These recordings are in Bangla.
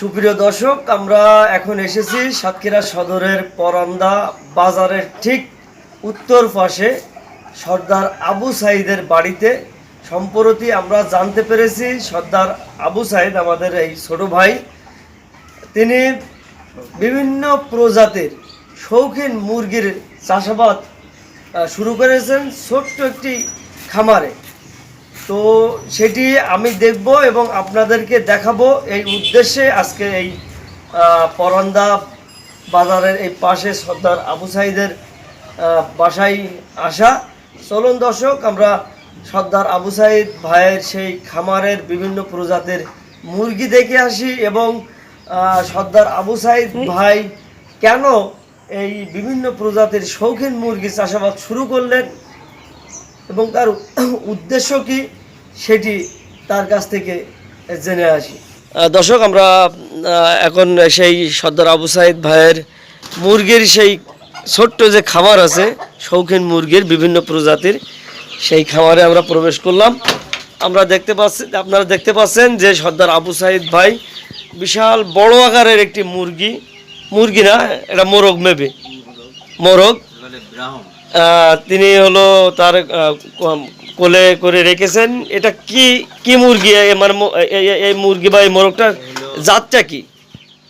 সুপ্রিয় দর্শক, আমরা এখন এসেছি সাতক্ষীরা সদরের পরন্দা বাজারের ঠিক উত্তর পাশে। সর্দার আবু সাইদের বাড়িতে। সম্প্রতি আমরা জানতে পেরেছি সর্দার আবু সাইদ আমাদের এই ছোট ভাই। তিনি বিভিন্ন প্রজাতির শৌখিন মুরগির চাষাবাদ শুরু করেছেন ছোট্ট একটি খামারে। তো সেটি আমি দেখব এবং আপনাদেরকে দেখাবো এই উদ্দেশ্যে আজকে এই পরন্দা বাজারের এই পাশে সর্দার আবু সাইদের বাসায় আসা। চলুন দর্শক, আমরা সর্দার আবু সাইদ ভাইয়ের সেই খামারের বিভিন্ন প্রজাতির মুরগি দেখে আসি এবং সর্দার আবু সাইদ ভাই কেন এই বিভিন্ন প্রজাতির শৌখিন মুরগি চাষাবাদ শুরু করলেন? এবং তার উদ্দেশ্য কি সেটি তার কাছ থেকে জেনে আসি। দর্শক আমরা এখন সেই সর্দার আবু সাইদ ভাইয়ের মুরগির সেই ছোট্ট যে খামার আছে শৌখিন মুরগির বিভিন্ন প্রজাতির সেই খামারে আমরা প্রবেশ করলাম। আমরা দেখতে পাচ্ছি আপনারা দেখতে পাচ্ছেন যে সর্দার আবু সাইদ ভাই বিশাল বড় আকারের একটি মুরগি। মুরগি না এটা মোরগ মেবে। মোরগ। তিনি হলো তার কোলে করে রেখেছেন। এটা কি কি মুরগি? মানে এই মুরগি বা এই মোরগটার জাতটা কি?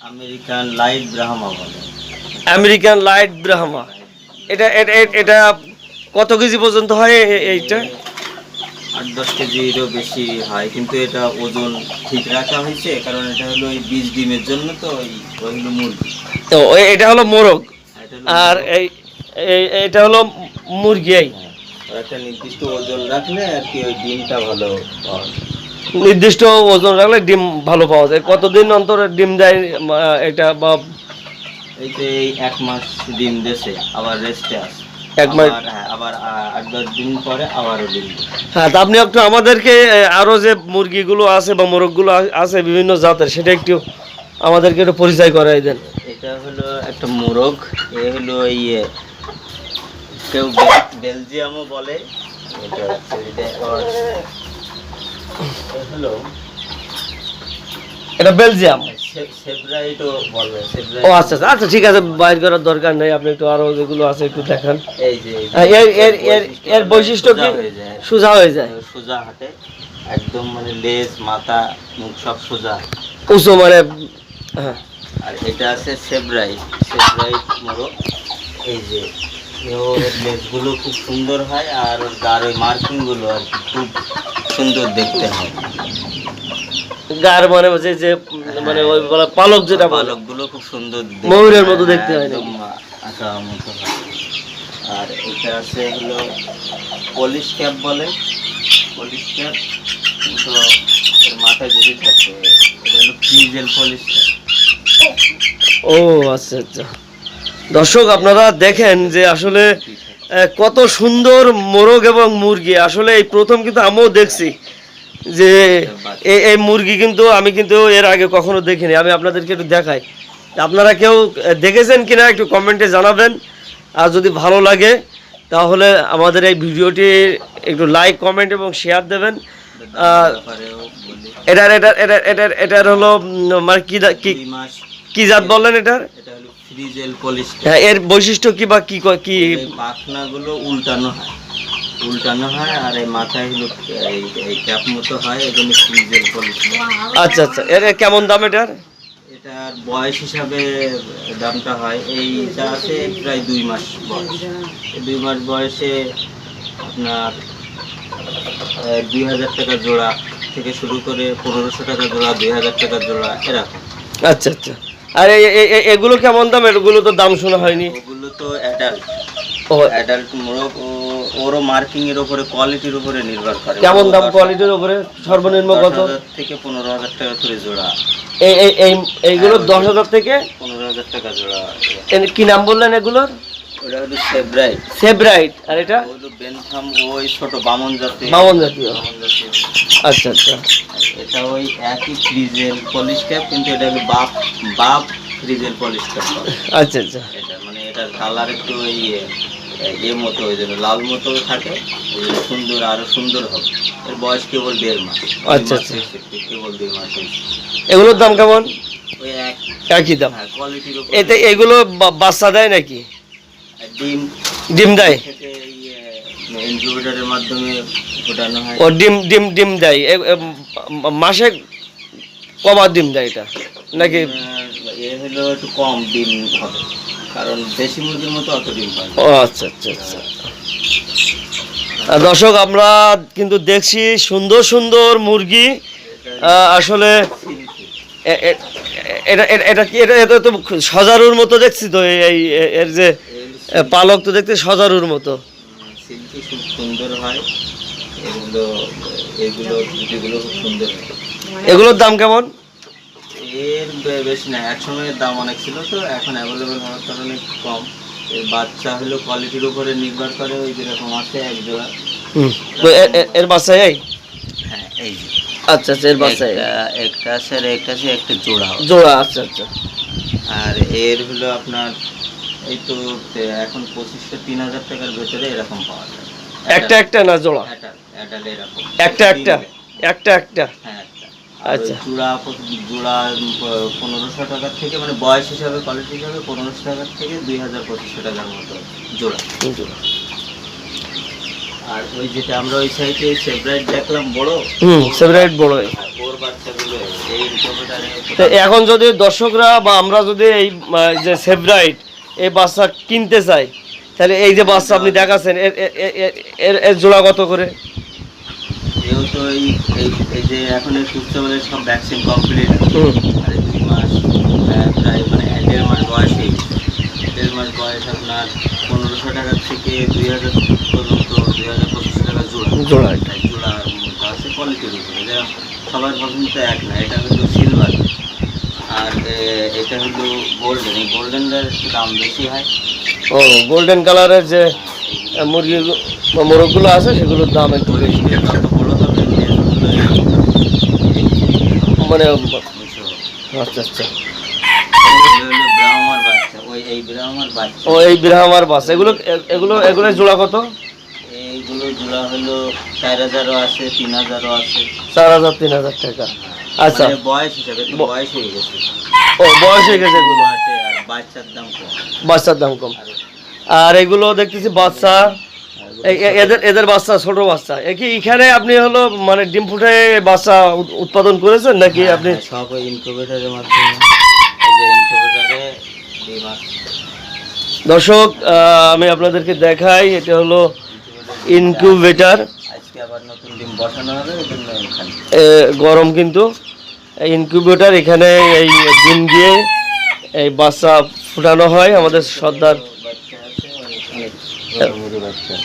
আমেরিকান লাইট ব্রাহ্মা বলে। American light Brahma. এটা এটা কত কেজি পর্যন্ত হয় এইটা? আট দশ কেজিরও বেশি হয় কিন্তু এটা ওজন ঠিক রাখা হয়েছে কারণ এটা হলো এই বীজ ডিমের জন্য তো ওই ওই হলো মুরগি। তো এটা হলো মোরগ। আর হলো আর এই- এটা হলো মুরগি একটা নির্দিষ্ট ওজন রাখলে আর কি ওই ডিমটা ভালো। নির্দিষ্ট ওজন রাখলে ডিম ভালো পাওয়া যায়। কতদিন অন্তর ডিম দেয় এটা বা এই এক মাস ডিম দেশে আবার রেস্টে আসে। এক মাস- আবার, হ্যাঁ, আট দশ দিন পরে আবারও ডিম হ্যাঁ তা আপনি একটু আমাদেরকে এ, আরও যে মুরগিগুলো আছে বা মোরগগুলো আছে বিভিন্ন জাতের সেটা একটু আমাদেরকে একটু পরিচয় করাই দেন। এটা হলো একটা মোরগ এ হলো ইয়ে কেউ বেলজিয়ামও বলে। এটা হচ্ছে এটা হলো এটা বেলজিয়াম। বলবে ও আচ্ছা আচ্ছা আচ্ছা ঠিক আছে বাইর করার দরকার নেই আপনি একটু আরও যেগুলো আছে একটু দেখান। হ্যাঁ, এর এর এর এর বৈশিষ্ট্য কি? সোজা হয়ে যায়। সোজা হয়ে হাঁটে। একদম মানে লেজ মাথা মুখ সব সোজা। উঁচু মানে হ্যাঁ। আর এটা আছে সেব্রাইট সেব্রাইট মোরগ এই যে ওর লেজগুলো খুব সুন্দর হয় আর ওর গার ওই মার্কিংগুলো আর কি খুব সুন্দর দেখতে হয়। গার মানে হচ্ছে যে মানে ওই বলে পালক যেটা পালকগুলো খুব সুন্দর ময়ূরের মতো দেখতে হয় একদম আঁকা মতো আর এটা আছে হলো পলিশ ক্যাপ বলে। পলিশ ক্যাপ তো এর মাথায় থাকে এটা হলো ফ্রিজেল পলিশ ক্যাপ। ও আচ্ছা আচ্ছা। দর্শক আপনারা দেখেন যে আসলে কত সুন্দর মোরগ এবং মুরগি। আসলে এই প্রথম কিন্তু আমিও দেখছি যে এই এই মুরগি কিন্তু আমি কিন্তু এর আগে কখনো দেখিনি। আমি আপনাদেরকে একটু দেখাই। আপনারা কেউ দেখেছেন কিনা একটু কমেন্টে জানাবেন। আর যদি ভালো লাগে তাহলে আমাদের এই ভিডিওটি একটু লাইক কমেন্ট এবং শেয়ার দেবেন। এটার এটার এটার এটার এটার হলো মানে কি কি জাত বললেন এটার? ফ্রিজেল পলিশ হ্যাঁ এর বৈশিষ্ট্য কি বা কি ক- পাখনাগুলো উল্টানো হয়। উল্টানো হয় আর এই মাথায় হলো এই এই ক্যাপ মতো হয় এই জন্য ফ্রিজেল পলিশ আচ্ছা আচ্ছা। এর কেমন দাম এটার? এটার বয়স হিসাবে দামটা হয় এইটা আছে প্রায় দুই মাস বয়স। দুই মাস বয়সে আপনার দুই হাজার টাকা জোড়া থেকে শুরু করে পনেরোশো টাকা জোড়া দুই হাজার টাকা জোড়া এরকম। আচ্ছা আচ্ছা। আর এগুলো কেমন দাম? এগুলো তো দাম শোনা হয়নি। ওগুলো তো অ্যাডাল্ট ও অ্যাডাল্ট মোরগ ওরও মার্কিং এর উপরে কোয়ালিটির উপরে নির্ভর করে। কেমন দাম কোয়ালিটির উপরে? সর্বনিম্ন কত? থেকে পনেরো হাজার টাকা করে জোড়া। এই এই এই এইগুলো দশ হাজার থেকে? পনেরো হাজার টাকা জোড়া। কি নাম বললেন এগুলোর? ওটা হলো সেব্রাইট। সেব্রাইট আর এটা? বেনথাম ওই ছোট বামন জাতীয়। বামন জাতীয়। আচ্ছা আচ্ছা। এটা ওই একই ফ্রিজেল পলিশ ক্যাপ কিন্তু এটা হলো বাপ বাপ ফ্রিজেল পলিশ ক্যাপ আচ্ছা আচ্ছা। এটা মানে এটার কালার একটু ওই এ, এ মতো ওই জন্য লাল মতো থাকে ওই জন্য সুন্দর আরও সুন্দর হবে। এর বয়স কেবল দেড় মাস। আচ্ছা, আচ্ছা। কেবল দেড় মাস এগুলোর দাম কেমন? ওই এক একই দাম। হ্যাঁ এতে এগুলো বাচ্চা দেয় নাকি? ডিম। ডিম দেয়? ইনকিউবেটরের মাধ্যমে ফোটানো হয়। ও ডিম ডিম ডিম দেয়। মাসে কবার ডিম দেয় এটা? নাকি এ হলো একটু কম ডিম হবে। কারণ দেশি মুরগির মতো অত ডিম পায় ও আচ্ছা আচ্ছা আচ্ছা। দর্শক আমরা কিন্তু দেখছি সুন্দর সুন্দর মুরগি আসলে এটা এটা- কি এটা তো সজারুর মতো দেখছি তো এই এর যে পালক তো দেখতে সজারুর মতো। সিল্কি খুব সুন্দর হয়। এগুলো এগুলো যেগুলো খুব সুন্দর হয়। এগুলোর দাম কেমন? এর বেশি না এক সময়ের দাম অনেক ছিল তো এখন অ্যাভেলেবেল হওয়ার কারণে কম। এর বাচ্চা হলো কোয়ালিটির উপরে নির্ভর করে ওই যেরকম আছে এক জোড়া। এর বাচ্চা এই হ্যাঁ এই আচ্ছা আচ্ছা এর বাচ্চা একটা- একটা আছে আর একটা আছে একটা জোড়া জোড়া আচ্ছা আচ্ছা। আর এর হলো আপনার এই তো এখন পঁচিশশো তিন হাজার টাকার ভেতরে এরকম পাওয়া যায়। একটা একটা না জোড়া? একটা একটা একটা একটা হ্যাঁ আচ্ছা। জোড়া জোড়া পনেরোশো টাকার থেকে মানে বয়স হিসাবে কোয়ালিটি হিসাবে পনেরোশো টাকার থেকে দুই হাজার পঁচিশশো টাকার মতো জোড়া। জোড়া। আর ওই যেটা আমরা ওই সাইডে সেব্রাইট দেখলাম বড়? হুম ফেভারিট বড়। ওর বাচ্চাগুলো এই এখন যদি দর্শকরা বা আমরা যদি এই যে সেভরাইট এই বাচ্চা কিনতে চাই তাহলে এই যে বাচ্চা আপনি দেখাচ্ছেন এর এর- এর- জোড়া কত করে? যেহেতু এই এই এই যে এখন এই সুস্থবেলের সব ভ্যাকসিন কমপ্লিট আর দুই মাস প্রায় মানে দেড় মাস বয়স। দেড় মাস বয়স আপনার পনেরোশো টাকা থেকে দুই হাজার পর্যন্ত দুই হাজার পঁচিশশো টাকা জোড়া। জোড়া। এটা। মধ্যে আছে কোয়ালিটির উপরে। সবার পছন্দ তো এক না এটা কিন্তু সিলভার আর এটা হলো গোল্ডেন এই গোল্ডেনটার একটু দাম বেশি হয়। ও গোল্ডেন কালারের যে মুরগি মোরগগুলো আছে সেগুলোর দাম একটু বেশি। মানে আচ্ছা আচ্ছা। ও এই বিরাহামার বাচ্চা এগুলো এগুলো এগুলো জোড়া কত? এইগুলো জোড়া হলো চার হাজারও আছে তিন হাজারও আছে। চার হাজার তিন হাজার টাকা। আচ্ছা। মানে বয়স হিসাবে তো বয়স হয়ে গেছে। ও বয়স হয়ে গেছে এগুলো। বাচ্চার দাম কম। বাচ্চার দাম কম। আর এগুলো দেখতেছি বাচ্চা। এদের এদের বাচ্চা ছোট বাচ্চা। কি এখানে আপনি হলো মানে ডিম ফুটে বাচ্চা উৎ- উৎপাদন করেছেন নাকি হ্যাঁ, আপনি? হ্যাঁ, সব ইনকিউবেটরের মাধ্যমে। দর্শক আমি আপনাদেরকে দেখাই এটা হলো ইনকিউবেটার আজকে আবার নতুন ডিম বসানো হবে ওই এখানে। গরম কিন্তু। ইনকিউবেটার এখানে এই ডিম দিয়ে এই বাচ্চা ফুটানো হয় আমাদের সর্দার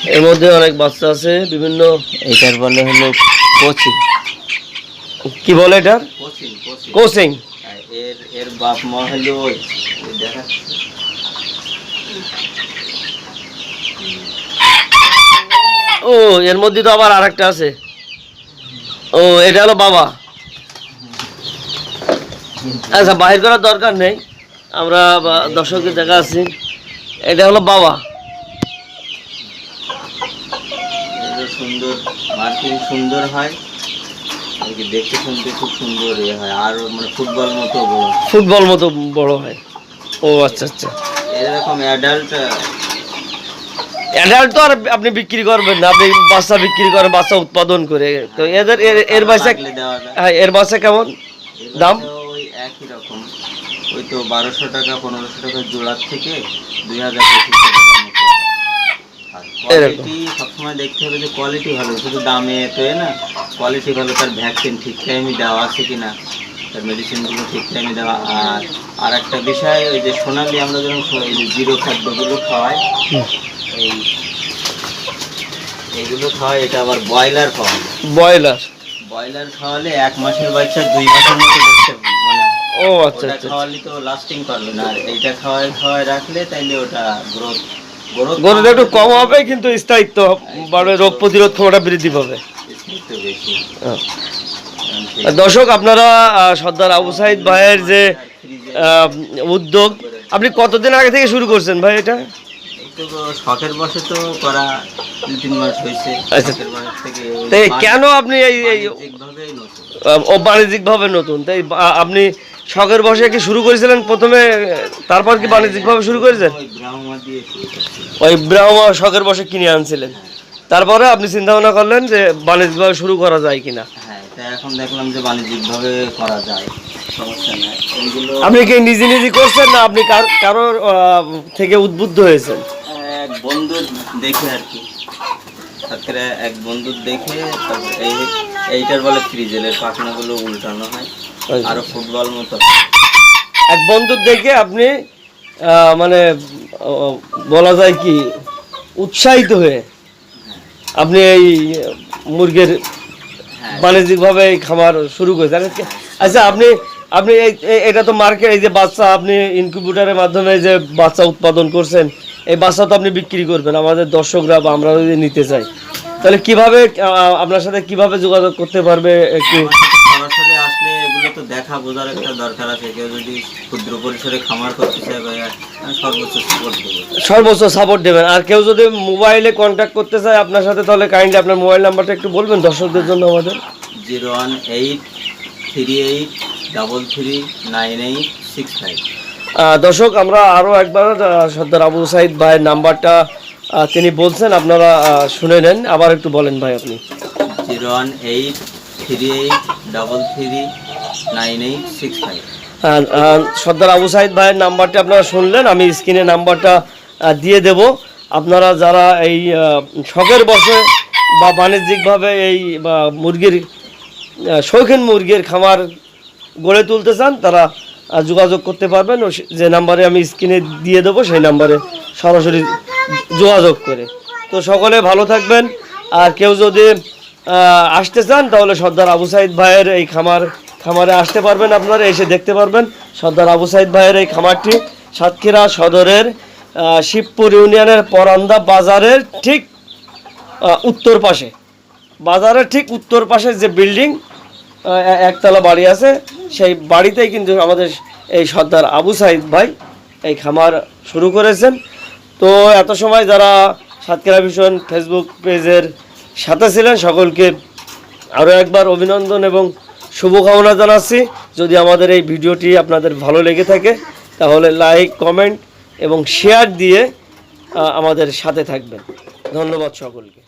এর মধ্যে অনেক বাচ্চা আছে বিভিন্ন এটার বলে হলো কোচিং। কি বলে এটা কোচিং কোচিং। কোচিং। এর এর বাপ মা হলো ওই ওই দেখাচ্ছে ও এর মধ্যে তো আবার আরেকটা আছে। ও এটা হলো বাবা। আচ্ছা বাহির করার দরকার নেই। আমরা দর্শকদের দেখা আছি এটা হলো বাবা। সুন্দর মার্কিং সুন্দর হয়। আর দেখতে শুনতে খুব সুন্দর এ হয়। আর মানে ফুটবল মতো বড় ফুটবল মতো বড় হয়। ও আচ্ছা আচ্ছা। এরকম অ্যাডাল্ট অ্যাডাল্ট তো আর আপনি বিক্রি করবেন না আপনি বাচ্চা বিক্রি করেন বাচ্চা উৎপাদন করে তো এদের এর- এর বাচ্চা হ্যাঁ এর বাচ্চা কেমন দাম? ওই একই রকম ওই তো বারোশো টাকা পনেরোশো টাকা জোড়ার থেকে দুই হাজার। কোয়ালিটি সবসময় দেখতে হবে যে কোয়ালিটি ভালো শুধু দামে তো এ না কোয়ালিটি ভালো তার ভ্যাকসিন ঠিক টাইমে দেওয়া আছে কি না তার মেডিসিনগুলো ঠিক টাইমে দেওয়া আর আর একটা বিষয় ওই যে সোনালি আমরা যখন জিরো খাদ্যগুলো খাওয়াই। এই এগুলো খাওয়াই এটা আবার ব্রয়লার খাওয়াই। ব্রয়লার? ব্রয়লার খাওয়ালে এক মাসের বাচ্চা দুই মাসের মতো দেখতে মানে ও আচ্ছা আচ্ছা খাওয়ালে তো লাস্টিং করবে না আর এইটা খাওয়াই খাওয়াই রাখলে তাইলে ওটা গ্রোথ গরুটা একটু কম হবে কিন্তু স্থায়িত্ব বাড়বে রোগ প্রতিরোধ ক্ষমতা বৃদ্ধি পাবে। হ্যাঁ। দর্শক আপনারা সর্দার আবু সাইদ ভাইয়ের যে উদ্যোগ আপনি কতদিন আগে থেকে শুরু করছেন ভাই এটা? একটু শখের বসে তো করা দুই তিন মাস হয়েছে। আচ্ছা। শখের বয়স থেকে তাই কেন আপনি এই এই বাণিজ্যিকভাবেই নতুন। ও বাণিজ্যিকভাবে নতুন? তাই আ- আপনি শখের বসে কি শুরু করেছিলেন প্রথমে? তারপর কি বাণিজ্যিকভাবে শুরু করেছেন? ওই ব্রাহ্মা দিয়ে শুরু করছি। ওই ব্রাহ্মা শখের বসে কিনে আনছিলেন। তারপরে আপনি চিন্তা ভাবনা করলেন যে বাণিজ্যিকভাবে শুরু করা যায় কিনা? হ্যাঁ তা এখন দেখলাম যে বাণিজ্যিকভাবে করা যায় সমস্যা নেই। এইগুলো আপনি কি নিজে নিজে করছেন না আপনি কার- কারোর আহ, থেকে উদ্বুদ্ধ হয়েছেন? এক বন্ধুর দেখে আর কি। তারপরে এক বন্ধুর দেখে এই এইটার বলে ফ্রিজেলের পাখনাগুলো উল্টানো হয় আরও ফুটবল মতো। এক বন্ধুর দেখে আপনি মানে বলা যায় কি উৎসাহিত হয়ে আপনি এই মুরগির হ্যাঁ। বাণিজ্যিকভাবে খামার শুরু করেছেন। আচ্ছা, আচ্ছা আপনি আপনি এটা তো মার্কেট এই যে বাচ্চা আপনি ইনকিউবেটরের মাধ্যমে যে বাচ্চা উৎপাদন করছেন এই বাচ্চা তো আপনি বিক্রি করবেন আমাদের দর্শকরা বা আমরা যদি নিতে চাই। তাহলে কীভাবে আপনার সাথে কীভাবে যোগাযোগ করতে পারবে একটু? সরাসরি আসলে এগুলো তো দেখা বোঝার একটা দরকার আছে কেউ যদি ক্ষুদ্র পরিসরে খামার করতে চায় ভাইয়া সর্বোচ্চ সাপোর্ট দেবো। সর্বোচ্চ সাপোর্ট দেবেন। আর কেউ যদি মোবাইলে কন্ট্যাক্ট করতে চায় আপনার সাথে তাহলে কাইন্ডলি আপনার মোবাইল নাম্বারটা একটু বলবেন দর্শকদের জন্য আমাদের। Zero one eight three eight double three nine eight six five. দর্শক আমরা আরও একবার সর্দার আবু সাইদ ভাইয়ের নাম্বারটা তিনি বলছেন আপনারা শুনে নেন। আবার একটু বলেন ভাই আপনি। Zero one eight three eight double three nine eight six five. Sardar Abu Saeed ভাইয়ের নাম্বারটা আপনারা শুনলেন আমি স্ক্রিনে নাম্বারটা দিয়ে দেব। আপনারা যারা এই শখের বসে বা বাণিজ্যিকভাবে এই মুরগির শৌখিন মুরগির খামার গড়ে তুলতে চান তারা যোগাযোগ করতে পারবেন যে নাম্বারে আমি স্ক্রিনে দিয়ে দেবো, সেই নাম্বারে সরাসরি যোগাযোগ করে। তো সকলে ভালো থাকবেন। আর কেউ যদি আসতে চান, তাহলে সর্দার আবু সাইদ ভাইয়ের এই খামার, খামারে আসতে পারবেন আপনারা, এসে দেখতে পারবেন সর্দার আবু সাইদ ভাইয়ের এই খামারটি সাতক্ষীরা সদরের শিবপুর ইউনিয়নের পরান্দা বাজারের ঠিক উত্তর পাশে। বাজারের ঠিক উত্তর পাশে যে বিল্ডিং একতলা বাড়ি আছে। সেই বাড়িতেই কিন্তু আমাদের এই সর্দার আবু সাইদ ভাই এই খামার শুরু করেছেন। তো এত সময় যারা সাতক্ষীরা ভীষণ ফেসবুক পেজের সাথে ছিলেন, সকলকে আরও একবার অভিনন্দন এবং শুভকামনা জানাচ্ছি। যদি আমাদের এই ভিডিওটি আপনাদের ভালো লেগে থাকে, তাহলে লাইক, কমেন্ট এবং শেয়ার দিয়ে আমাদের সাথে থাকবেন। ধন্যবাদ সকলকে।